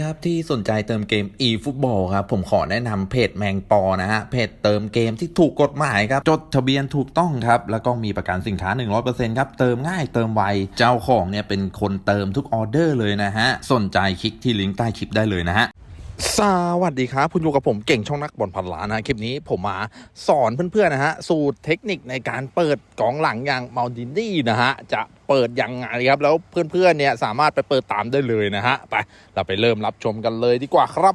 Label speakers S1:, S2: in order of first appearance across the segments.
S1: ครับที่สนใจเติมเกม eFootball ครับผมขอแนะนำเพจแมงปอนะฮะเพจเติมเกมที่ถูกกฎหมายครับจดทะเบียนถูกต้องครับแล้วก็มีประกันสินค้า 100%ครับเติมง่ายเติมไวเจ้าของเนี่ยเป็นคนเติมทุกออเดอร์เลยนะฮะสนใจคลิกที่ลิงก์ใต้คลิปได้เลยนะฮะ สวัสดีครับ คุณอยู่กับผมเก่งช่องนักบอลพันล้านนะ คลิปนี้ผมมาสอนเพื่อนๆนะฮะ สูตรเทคนิคในการเปิดกองหลังอย่างมาลดินี่นะฮะ จะเปิดยังไงครับ แล้วเพื่อนๆเนี่ยสามารถไปเปิดตามได้เลยนะฮะ ไป เราไปเริ่มรับชมกันเลยดีกว่าครับ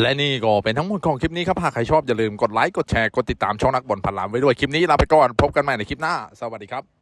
S1: และนี่ก็เป็นทั้งหมดของคลิปนี้ครับหากใครชอบอย่าลืมกดไลค์กดแชร์กดติดตามช่องนักบอลพันล้านไว้ด้วยคลิปนี้ลาไปก่อนพบกันใหม่ในคลิปหน้า สวัสดีครับ